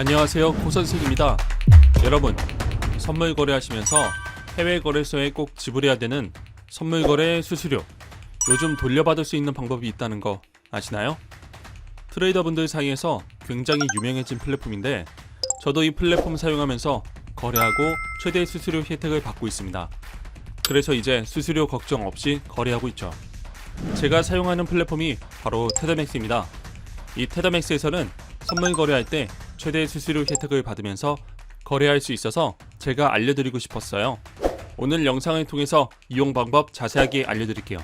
안녕하세요. 고선생입니다. 여러분 선물 거래하시면서 해외 거래소에 꼭 지불해야 되는 선물 거래 수수료 요즘 돌려받을 수 있는 방법이 있다는 거 아시나요? 트레이더분들 사이에서 굉장히 유명해진 플랫폼인데 저도 이 플랫폼 사용하면서 거래하고 최대 수수료 혜택을 받고 있습니다. 그래서 이제 수수료 걱정 없이 거래하고 있죠. 제가 사용하는 플랫폼이 바로 테더맥스입니다. 이 테더맥스에서는 선물 거래할 때 최대 수수료 혜택을 받으면서 거래할 수 있어서 제가 알려드리고 싶었어요. 오늘 영상을 통해서 이용 방법 자세하게 알려드릴게요.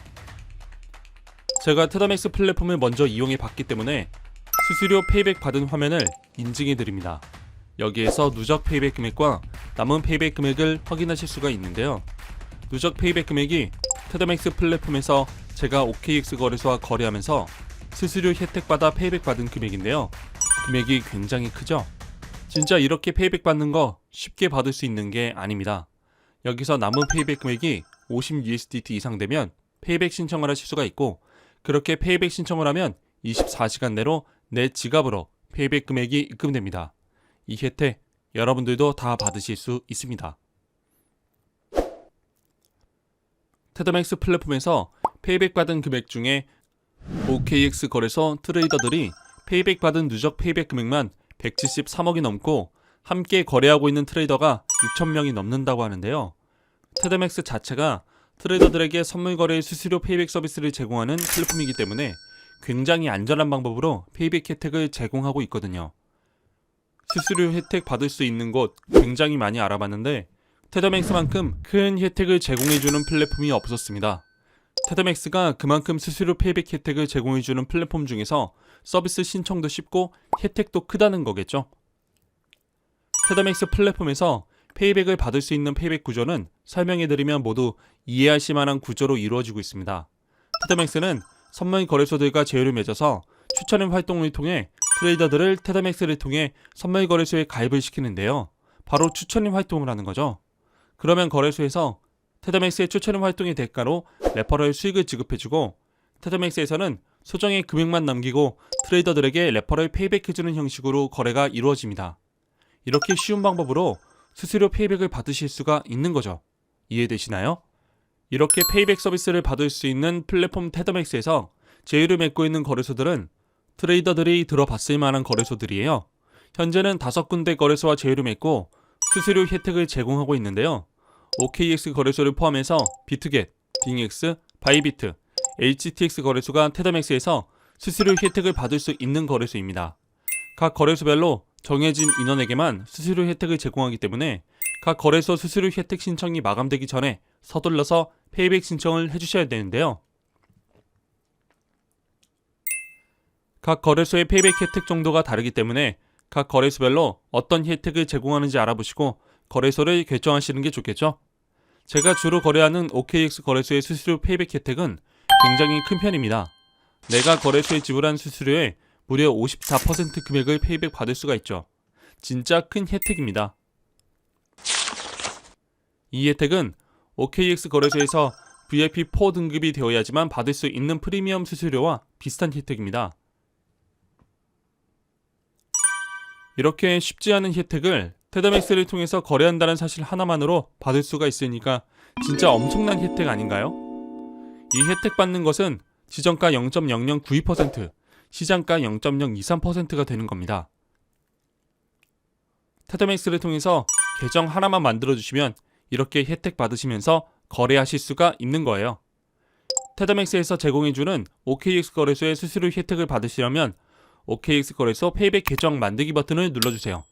제가 테더맥스 플랫폼을 먼저 이용해 봤기 때문에 수수료 페이백 받은 화면을 인증해 드립니다. 여기에서 누적 페이백 금액과 남은 페이백 금액을 확인하실 수가 있는데요. 누적 페이백 금액이 테더맥스 플랫폼에서 제가 OKX 거래소와 거래하면서 수수료 혜택 받아 페이백 받은 금액인데요. 금액이 굉장히 크죠? 진짜 이렇게 페이백 받는 거 쉽게 받을 수 있는 게 아닙니다. 여기서 남은 페이백 금액이 50USDT 이상 되면 페이백 신청을 하실 수가 있고 그렇게 페이백 신청을 하면 24시간 내로 내 지갑으로 페이백 금액이 입금됩니다. 이 혜택 여러분들도 다 받으실 수 있습니다. 테더맥스 플랫폼에서 페이백 받은 금액 중에 OKX 거래소 트레이더들이 페이백 받은 누적 페이백 금액만 173억이 넘고 함께 거래하고 있는 트레이더가 6천명이 넘는다고 하는데요. 테더맥스 자체가 트레이더들에게 선물 거래 수수료 페이백 서비스를 제공하는 플랫폼이기 때문에 굉장히 안전한 방법으로 페이백 혜택을 제공하고 있거든요. 수수료 혜택 받을 수 있는 곳 굉장히 많이 알아봤는데 테더맥스만큼 큰 혜택을 제공해주는 플랫폼이 없었습니다. 테더맥스가 그만큼 수수료 페이백 혜택을 제공해주는 플랫폼 중에서 서비스 신청도 쉽고 혜택도 크다는 거겠죠. 테더맥스 플랫폼에서 페이백을 받을 수 있는 페이백 구조는 설명해드리면 모두 이해하실 만한 구조로 이루어지고 있습니다. 테더맥스는 선물 거래소들과 제휴를 맺어서 추천인 활동을 통해 트레이더들을 테더맥스를 통해 선물 거래소에 가입을 시키는데요. 바로 추천인 활동을 하는 거죠. 그러면 거래소에서 테더맥스의 추천인 활동의 대가로 레퍼럴 수익을 지급해주고 테더맥스에서는 소정의 금액만 남기고 트레이더들에게 레퍼럴 페이백해주는 형식으로 거래가 이루어집니다. 이렇게 쉬운 방법으로 수수료 페이백을 받으실 수가 있는 거죠. 이해되시나요? 이렇게 페이백 서비스를 받을 수 있는 플랫폼 테더맥스에서 제휴를 맺고 있는 거래소들은 트레이더들이 들어봤을 만한 거래소들이에요. 현재는 다섯 군데 거래소와 제휴를 맺고 수수료 혜택을 제공하고 있는데요. OKX 거래소를 포함해서 비트겟, 딩엑스, 바이비트, HTX 거래소가 테더맥스에서 수수료 혜택을 받을 수 있는 거래소입니다. 각 거래소별로 정해진 인원에게만 수수료 혜택을 제공하기 때문에 각 거래소 수수료 혜택 신청이 마감되기 전에 서둘러서 페이백 신청을 해주셔야 되는데요. 각 거래소의 페이백 혜택 정도가 다르기 때문에 각 거래소별로 어떤 혜택을 제공하는지 알아보시고 거래소를 결정하시는 게 좋겠죠. 제가 주로 거래하는 OKX 거래소의 수수료 페이백 혜택은 굉장히 큰 편입니다. 내가 거래소에 지불한 수수료의 무려 54% 금액을 페이백 받을 수가 있죠. 진짜 큰 혜택입니다. 이 혜택은 OKX 거래소에서 VIP4 등급이 되어야지만 받을 수 있는 프리미엄 수수료와 비슷한 혜택입니다. 이렇게 쉽지 않은 혜택을 테더맥스를 통해서 거래한다는 사실 하나만으로 받을 수가 있으니까 진짜 엄청난 혜택 아닌가요? 이 혜택 받는 것은 지정가 0.0092%, 시장가 0.023%가 되는 겁니다. 테더맥스를 통해서 계정 하나만 만들어 주시면 이렇게 혜택 받으시면서 거래하실 수가 있는 거예요. 테더맥스에서 제공해주는 OKX 거래소의 수수료 혜택을 받으시려면 OKX 거래소 페이백 계정 만들기 버튼을 눌러주세요.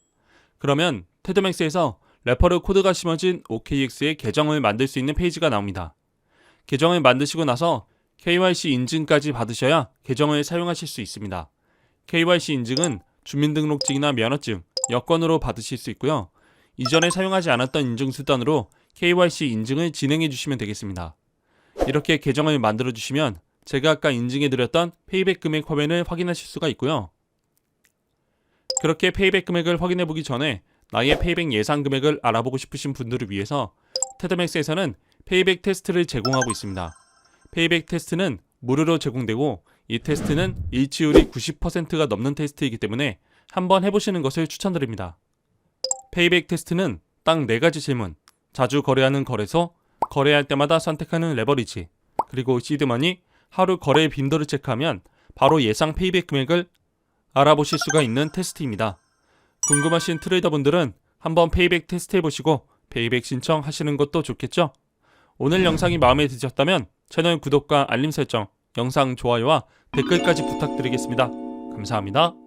그러면 테드맥스에서 레퍼럴 코드가 심어진 OKX의 계정을 만들 수 있는 페이지가 나옵니다. 계정을 만드시고 나서 KYC 인증까지 받으셔야 계정을 사용하실 수 있습니다. KYC 인증은 주민등록증이나 면허증, 여권으로 받으실 수 있고요. 이전에 사용하지 않았던 인증수단으로 KYC 인증을 진행해 주시면 되겠습니다. 이렇게 계정을 만들어 주시면 제가 아까 인증해 드렸던 페이백 금액 화면을 확인하실 수가 있고요. 그렇게 페이백 금액을 확인해 보기 전에 나의 페이백 예상 금액을 알아보고 싶으신 분들을 위해서 테드맥스에서는 페이백 테스트를 제공하고 있습니다. 페이백 테스트는 무료로 제공되고 이 테스트는 일치율이 90%가 넘는 테스트이기 때문에 한번 해보시는 것을 추천드립니다. 페이백 테스트는 딱 4가지 질문, 자주 거래하는 거래소, 거래할 때마다 선택하는 레버리지, 그리고 시드머니, 하루 거래 빈도를 체크하면 바로 예상 페이백 금액을 알아보실 수가 있는 테스트입니다. 궁금하신 트레이더분들은 한번 페이백 테스트 해보시고 페이백 신청하시는 것도 좋겠죠? 오늘 영상이 마음에 드셨다면 채널 구독과 알림 설정, 영상 좋아요와 댓글까지 부탁드리겠습니다. 감사합니다.